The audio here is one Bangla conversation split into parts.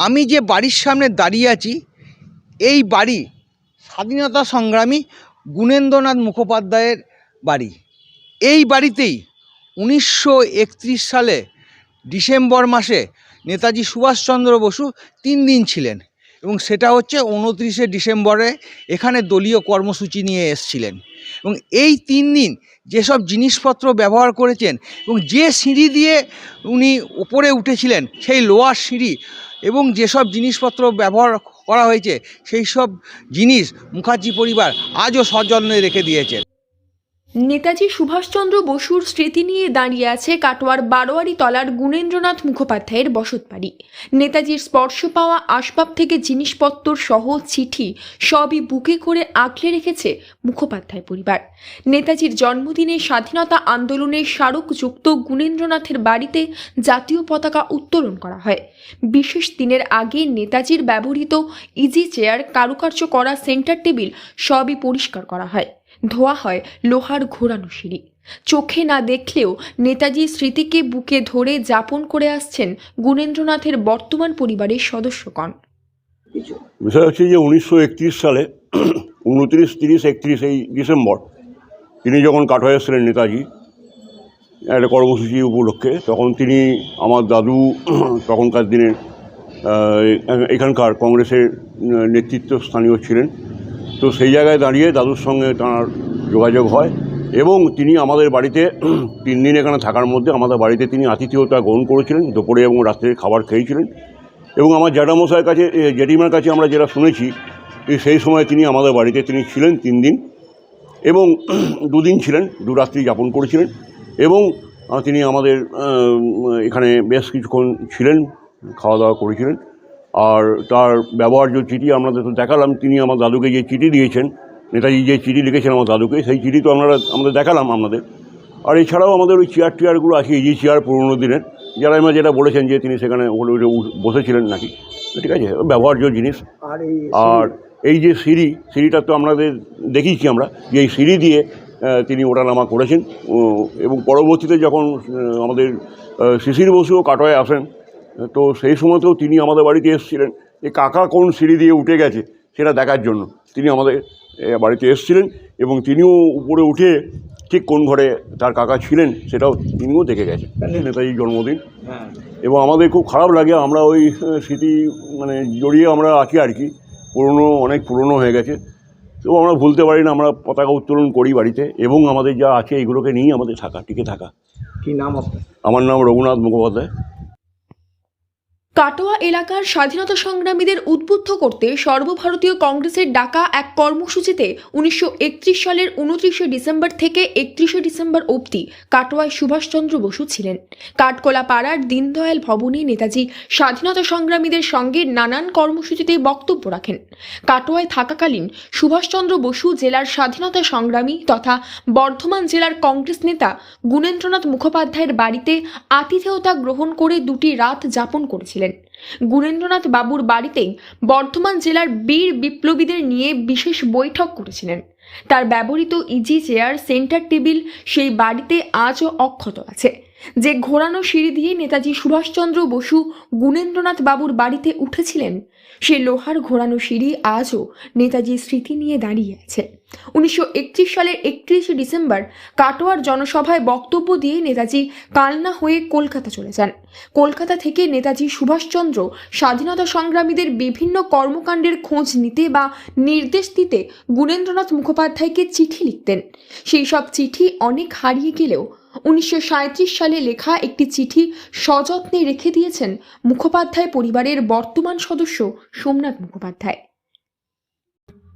আমি যে বাড়ির সামনে দাঁড়িয়ে আছি, এই বাড়ি স্বাধীনতা সংগ্রামী গুণেন্দ্রনাথ মুখোপাধ্যায়ের বাড়ি। এই বাড়িতেই উনিশশো একত্রিশ সালে ডিসেম্বর মাসে নেতাজি সুভাষচন্দ্র বসু তিন দিন ছিলেন এবং সেটা হচ্ছে উনত্রিশে ডিসেম্বরে এখানে দলীয় কর্মসূচি নিয়ে এসছিলেন। এবং এই তিন দিন যেসব জিনিসপত্র ব্যবহার করেছেন এবং যে সিঁড়ি দিয়ে উনি উপরে উঠেছিলেন, সেই লোয়ার সিঁড়ি এবং যেসব জিনিসপত্র ব্যবহার করা হয়েছে সেই সব জিনিস মুখার্জি পরিবার আজও সযত্নে রেখে দিয়েছেন নেতাজি সুভাষচন্দ্র বসুর স্মৃতি নিয়ে দাঁড়িয়ে আছে কাটোয়ার বারোয়ারি তলার গুণেন্দ্রনাথ মুখোপাধ্যায়ের বসতবাড়ি নেতাজির স্পর্শ পাওয়া আসবাব থেকে জিনিসপত্র সহ চিঠি সবই বুকে করে আঁকলে রেখেছে মুখোপাধ্যায় পরিবার। নেতাজির জন্মদিনে স্বাধীনতা আন্দোলনের স্মারকযুক্ত গুণেন্দ্রনাথের বাড়িতে জাতীয় পতাকা উত্তোলন করা হয়। বিশেষ দিনের আগে নেতাজির ব্যবহৃত ইজি চেয়ার কারুকার্য করা সেন্টার টেবিল সবই পরিষ্কার করা হয়। ধোয়া হয় লোহার ঘোরানো সিঁড়ি। চোখে না দেখলেও নেতাজির স্মৃতিকে বুকে ধরে যাপন করে আসছেন গুণেন্দ্রনাথের বর্তমান পরিবারের সদস্যগণ। বিষয় হচ্ছে যে উনিশশো একত্রিশ সালে, উনত্রিশ, তিরিশ, একত্রিশ এই ডিসেম্বর তিনি যখন কাটোয়া এসেছিলেন নেতাজি, একটা কর্মসূচি উপলক্ষে, তখন তিনি আমার দাদু, তখনকার দিনে এখানকার কংগ্রেসের নেতৃত্ব স্থানীয় ছিলেন। তো সেই জায়গায় দাঁড়িয়ে দাদুর সঙ্গে তাঁর যোগাযোগ হয় এবং তিনি আমাদের বাড়িতে তিন দিন এখানে থাকার মধ্যে আমাদের বাড়িতে তিনি আতিথেয়তা গ্রহণ করেছিলেন, দুপুরে এবং রাত্রে খাবার খেয়েছিলেন। এবং আমার জ্যাঠামশাইয়ের কাছে জেঠিমার কাছে আমরা যেটা শুনেছি সেই সময় তিনি আমাদের বাড়িতে তিনি ছিলেন তিন দিন এবং দুদিন ছিলেন, দু রাত্রি যাপন করেছিলেন এবং তিনি আমাদের এখানে বেশ কিছুক্ষণ ছিলেন, খাওয়া দাওয়া করেছিলেন। আর তার ব্যবহার্য চিঠি আমাদের তো দেখালাম তিনি আমার দাদুকে যে চিঠি দিয়েছেন নেতাজি যে চিঠি লিখেছেন আমার দাদুকে সেই চিঠি তো আমরা আমাদের দেখালাম আপনাদের। আর এছাড়াও আমাদের ওই চেয়ার টেয়ারগুলো আছে এই ইজি চেয়ার পুরোনো দিনের যারা আমরা যেটা বলেছেন যে তিনি সেখানে বসেছিলেন নাকি ঠিক আছে ব্যবহার্য জিনিস। আর এই যে সিঁড়ি সিঁড়িটা তো আমাদের দেখিয়েছি আমরা যে এই সিঁড়ি দিয়ে তিনি ওঠানামা করেছেন। এবং পরবর্তীতে যখন আমাদের শিশির বসুও কাটোয়ায় আসেন তো সেই সময়তেও তিনি আমাদের বাড়িতে এসেছিলেন। এই কাকা কোন সিঁড়ি দিয়ে উঠে গেছে সেটা দেখার জন্য। তিনি আমাদের বাড়িতে এসেছিলেন এবং তিনিও উপরে উঠে ঠিক কোন ঘরে তার কাকা ছিলেন সেটাও তিনিও দেখে গেছেন। নেতাজির জন্মদিন। হ্যাঁ। এবং আমাদের খুব খারাপ লাগে আমরা ওই স্মৃতি মানে জড়িয়ে আমরা আছি আর কি। পুরনো অনেক পুরনো হয়ে গেছে। তো আমরা ভুলতে পারি না আমরা পতাকা উত্তোলন করি বাড়িতে এবং আমাদের যা আছে এইগুলোকে নিয়েই আমাদের থাকা টিকে থাকা। কি নাম আপনার? আমার নাম রঘুনাথ মুখোপাধ্যায়। কাটোয়া এলাকার স্বাধীনতা সংগ্রামীদের উদ্বুদ্ধ করতে সর্বভারতীয় কংগ্রেসের ডাকা এক কর্মসূচিতে উনিশশো একত্রিশ সালের উনত্রিশে ডিসেম্বর থেকে একত্রিশে ডিসেম্বর অবধি কাটোয়ায় সুভাষচন্দ্র বসু ছিলেন। কাঠকোলা পাড়ার দীনদয়াল ভবনে নেতাজি স্বাধীনতা সংগ্রামীদের সঙ্গে নানান কর্মসূচিতে বক্তব্য রাখেন। কাটোয়ায় থাকাকালীন সুভাষচন্দ্র বসু জেলার স্বাধীনতা সংগ্রামী তথা বর্ধমান জেলার কংগ্রেস নেতা গুণেন্দ্রনাথ মুখোপাধ্যায়ের বাড়িতে আতিথেয়তা গ্রহণ করে দুটি রাত যাপন করেছিলেন। গুণেন্দ্রনাথ বাবুর বাড়িতেই বর্ধমান জেলার বীর বিপ্লবীদের নিয়ে বিশেষ বৈঠক করেছিলেন। তার ব্যবহৃত ইজি চেয়ার সেন্টার টেবিল সেই বাড়িতে আজও অক্ষত আছে। যে ঘোরানো সিঁড়ি দিয়ে নেতাজি সুভাষচন্দ্র বসু গুণেন্দ্রনাথ বাবুর বাড়িতে উঠেছিলেন, সে লোহার ঘোরানো সিঁড়ি আজও নেতাজির স্মৃতি নিয়ে দাঁড়িয়ে আছে। উনিশশো একত্রিশ সালের একত্রিশে ডিসেম্বর কাটোয়ার জনসভায় বক্তব্য দিয়ে নেতাজি কালনা হয়ে কলকাতা চলে যান। কলকাতা থেকে নেতাজি সুভাষচন্দ্র স্বাধীনতা সংগ্রামীদের বিভিন্ন কর্মকাণ্ডের খোঁজ নিতে বা নির্দেশ দিতে গুণেন্দ্রনাথ মুখোপাধ্যায়কে চিঠি লিখতেন। সেই সব চিঠি অনেক হারিয়ে গেলেও উনিশশো সাঁইত্রিশ সালে লেখা একটি চিঠি সযত্নে রেখে দিয়েছেন মুখোপাধ্যায় পরিবারের বর্তমান সদস্য সোমনাথ মুখোপাধ্যায়।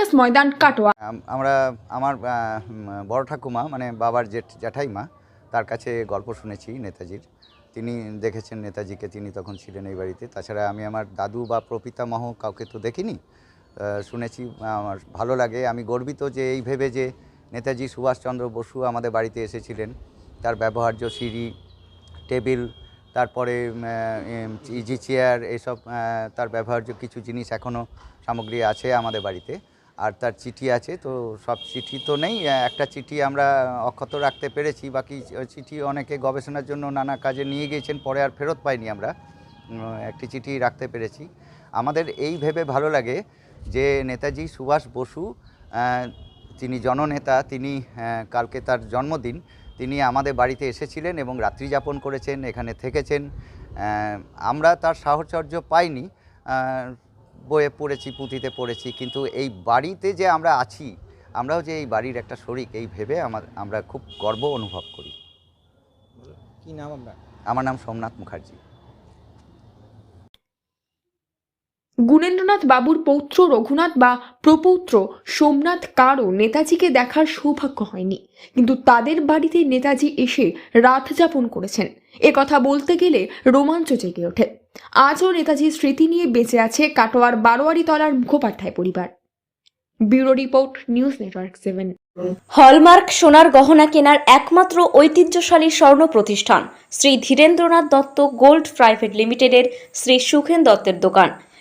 সার্কাস ময়দান কাটোয়া আমরা, আমার বড় ঠাকুমা মানে বাবার জেঠ জ্যাঠাইমা তার কাছে গল্প শুনেছি নেতাজির। তিনি দেখেছেন নেতাজিকে, তিনি তখন ছিলেন এই বাড়িতে। তাছাড়া আমি আমার দাদু বা প্রপিতামহ কাউকে তো দেখিনি। শুনেছি, আমার ভালো লাগে। আমি গর্বিত যে এই ভেবে যে নেতাজি সুভাষচন্দ্র বসু আমাদের বাড়িতে এসেছিলেন। তার ব্যবহার্য সিঁড়ি, টেবিল, তারপরে ইজি চেয়ার, এসব তার ব্যবহার্য কিছু জিনিস এখনও সামগ্রী আছে আমাদের বাড়িতে। আর তার চিঠি আছে, তো সব চিঠি তো নেই। একটা চিঠি আমরা অক্ষত রাখতে পেরেছি, বাকি চিঠি অনেকে গবেষণার জন্য নানা কাজে নিয়ে গিয়েছেন, পরে আর ফেরত পাইনি আমরা। একটি চিঠি রাখতে পেরেছি। আমাদের এই ভেবে ভালো লাগে যে নেতাজি সুভাষ বসু তিনি জননেতা, তিনি কালকে তার জন্মদিন, তিনি আমাদের বাড়িতে এসেছিলেন এবং রাত্রি যাপন করেছেন, এখানে থেকেছেন। আমরা তার সাহচর্য পাইনি। বইয়ে পড়েছি পুঁথিতে পড়েছি কিন্তু এই বাড়িতে যে আমরা আছি আমরাও যে এই বাড়ির একটা শরিক এই ভেবে আমার আমরা খুব গর্ব অনুভব করি। কি নাম আপনার? আমার নাম সোমনাথ মুখার্জি। গুণেন্দ্রনাথ বাবুর পৌত্র রঘুনাথ বা প্রপৌত্র সোমনাথ কারও নেতাজিকে দেখার সৌভাগ্য হয়নি। কিন্তু তাদের বাড়িতে নেতাজি এসে রাত যাপন করেছেন। এ কথা বলতে গেলে রোমাঞ্চ জেগে ওঠে। আজও নেতাজির স্মৃতি নিয়ে বেঁচে আছে কাটোয়ার বারোয়ারি তলার মুখোপাধ্যায় পরিবার। Bureau report, news network seven. Hallmark সোনার গহনা কেনার একমাত্র ঐতিহ্যশালী স্বর্ণ প্রতিষ্ঠান শ্রী ধীরেন্দ্রনাথ দত্ত গোল্ড প্রাইভেট লিমিটেডের শ্রী সুখেন দত্তের দোকান।